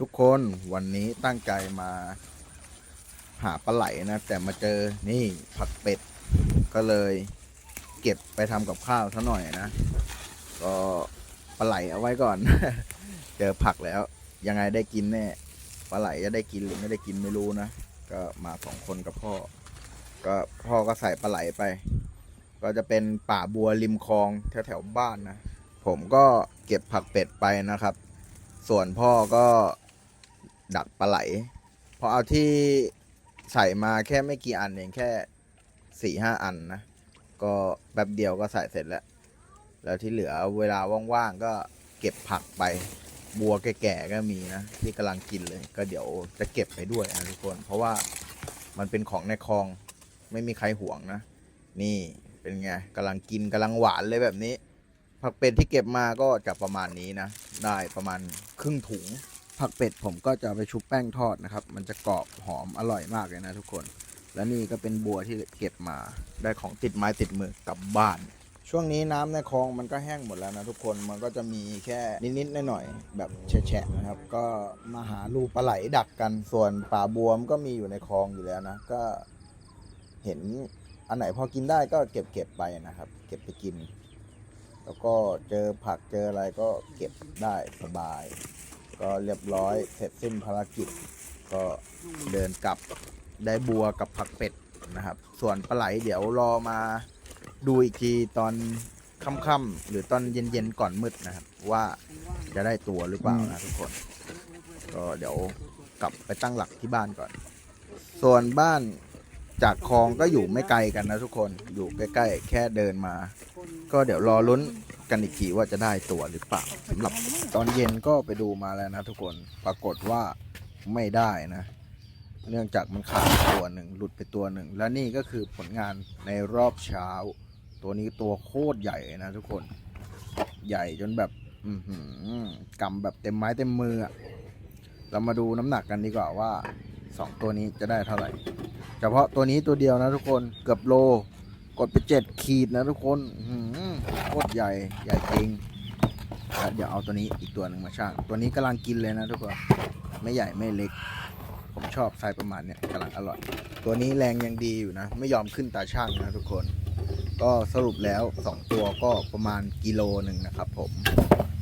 ทุกคนวันนี้ตั้งใจมาหาปลาไหลนะ แต่มาเจอนี่ผักเป็ด ก็เลยเก็บไปทำกับข้าวซะหน่อยนะ ก็ปลาไหลเอาไว้ก่อน เจอผักแล้ว ยังไงได้กินแน่ปลาไหลจะได้กินหรือไม่ได้กินไม่รู้นะ ก็มาสองคนกับพ่อ ก็พ่อก็ใส่ปลาไหลไป ก็จะเป็นป่าบัวริมคลองแถวแถวบ้านนะ ผมก็เก็บผักเป็ดไปนะครับ ส่วนพ่อก็ ดักปลาไหลพอเอาที่ใส่มาแค่ไม่กี่อันเองแค่สี่ห้าอันนะ ก็แป๊บเดียวก็ใส่เสร็จแล้ว แล้วที่เหลือเวลาว่างๆก็เก็บผักไปบัวแก่ๆก็มีนะ ที่กำลังกินเลย ก็เดี๋ยวจะเก็บไปด้วยนะทุกคน เพราะว่ามันเป็นของในคลองไม่มีใครห่วงนะ นี่เป็นไงกำลังกินกำลังหวานเลยแบบนี้ ผักเป็ดที่เก็บมาก็จะประมาณนี้นะ ได้ประมาณครึ่งถุง ผักเป็ดผมก็จะไปชุบแป้งทอดนะครับ มันจะกรอบหอมอร่อยมากเลยนะทุกคน และนี่ก็เป็นบัวที่เก็บมาได้ของติดไม้ติดมือกลับบ้าน ช่วงนี้น้ำในคลองมันก็แห้งหมดแล้วนะทุกคนมันก็จะมีแค่นิดๆหน่อยๆแบบแฉะๆนะครับ ก็มาหาลูปลาไหลดักกันส่วนปลาบวมก็มีอยู่ในคลองอยู่แล้วนะก็เห็นอันไหนพอกินได้ก็เก็บเก็บๆไปนะครับ เก็บไปกิน แล้วก็เจอผักเจออะไรก็เก็บได้สบาย ก็เรียบร้อยเสร็จสิ้นภารกิจ ก็เดินกลับได้บัวกับผักเป็ดนะครับ ส่วนปลาไหลเดี๋ยวรอมาดูอีกทีตอนค่ำๆหรือตอนเย็นๆก่อนมืดนะครับ ว่าจะได้ตัวหรือเปล่านะทุกคน ก็เดี๋ยวกลับไปตั้งหลักที่บ้านก่อน ส่วนบ้านจากคลองก็อยู่ไม่ไกลกันนะทุกคนอยู่ใกล้ๆแค่เดินมา ก็เดี๋ยวรอลุ้น กันอีกทีว่าจะได้ตัวหรือเปล่าสำหรับตอนเย็นก็ไปดูมาแล้วนะทุกคนปรากฏว่าไม่ได้นะ เนื่องจากมันขาดตัวหนึ่งหลุดไปตัวหนึ่ง และนี่ก็คือผลงานในรอบเช้า ตัวนี้ตัวโคตรใหญ่นะทุกคนใหญ่จนแบบอือหือกำแบบเต็มไม้เต็มมือเรามาดูน้ำหนักกันดีกว่าว่าสองตัวนี้จะได้เท่าไหร่ เฉพาะตัวนี้ตัวเดียวนะทุกคนเกือบโล กดไปเจ็ดขีดนะทุกคน อื โคตรใหญ่ใหญ่จริงเดี๋ยวเอาตัวนี้อีกตัวหนึ่งมาช่าง ตัวนี้กำลังกินเลยนะทุกคนไม่ใหญ่ไม่เล็ก ผมชอบไซส์ประมาณเนี้ยกำลังอร่อย ตัวนี้แรงยังดีอยู่นะ ไม่ยอมขึ้นตาช่างนะทุกคน ก็สรุปแล้ว 2 ตัวก็ประมาณกิโลหนึ่งนะครับผม